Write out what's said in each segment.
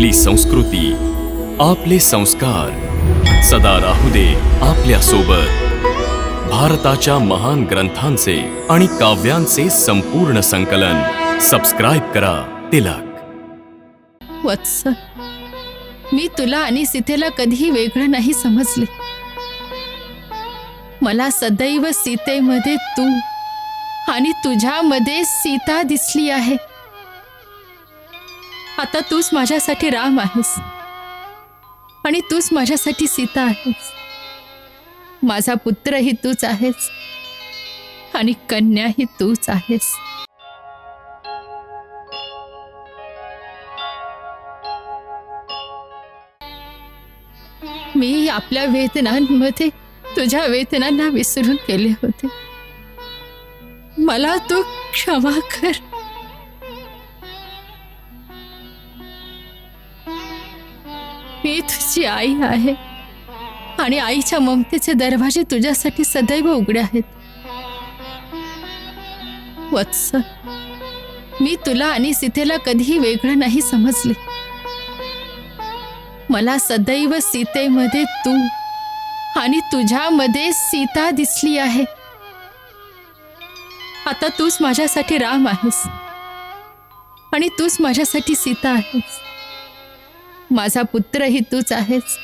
आपली संस्कृती आपले संस्कार. सदा राहू दे आपल्यासोबत भारताच्या महान ग्रंथांचे आणि काव्यांचे संपूर्ण संकलन. सबस्क्राईब करा तिलक. वत्स मी तुला आणि सीतेला कधीही वेगळं नाही समजले. मला सदैव सीतेमध्ये तू आणि तुझ्यामध्ये सीता दिसली आहे. आता तूच माझ्यासाठी राम आहेस. आणि तूच माझ्यासाठी सीता आहेस. माझा पुत्रही तूच आहेस. आणि कन्याही तूच आहेस. मी आपल्या वेदनांमध्ये तुझ्या वेदनांना विसरून गेले होते. मला तू क्षमा कर. मी तुझी आई आहे. आणि आईच्या ममतेचे दरवाजे तुझ्यासाठी सदैव उघडे आहेत. वत्स मी तुला आणि सीतेला कधीही वेगळं नाही समजले. मला सदैव सीतेमध्ये तू आणि तुझ्यामध्ये सीता दिसली आहे. आता तूच माझ्यासाठी राम आहेस. आणि तूच माझ्यासाठी सीता आहेस. माझा पुत्रही तूच आहेस.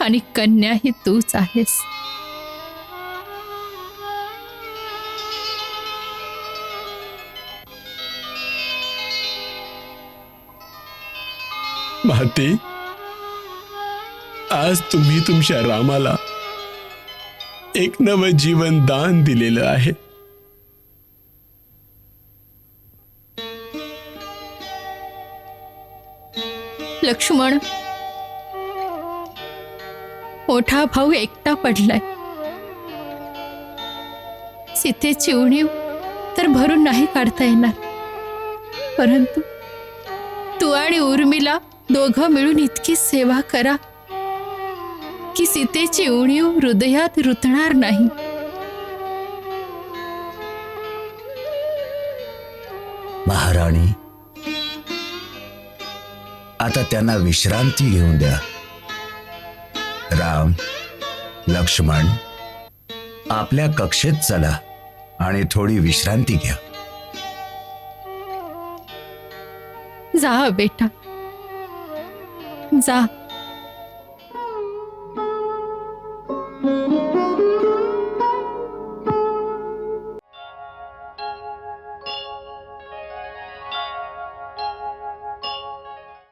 आणि कन्याही तूच आहेस. माते आज तुम्ही तुमच्या रामाला एक नवं जीवन दान दिलेलं आहे. लक्ष्मण. मोठा भाऊ एकटा पडलाय. सीतेची उणीव तर भरून नाही काढता येणार. परंतु तू आणि उर्मिला दोघं मिळून इतकी सेवा करा की सीतेची उणीव हृदयात रुतणार नाही. महाराणी आता त्यांना विश्रांती घेऊन द्या. राम लक्ष्मण आपल्या कक्षेत चला आणि थोडी विश्रांती घ्या. जा बेटा. जा.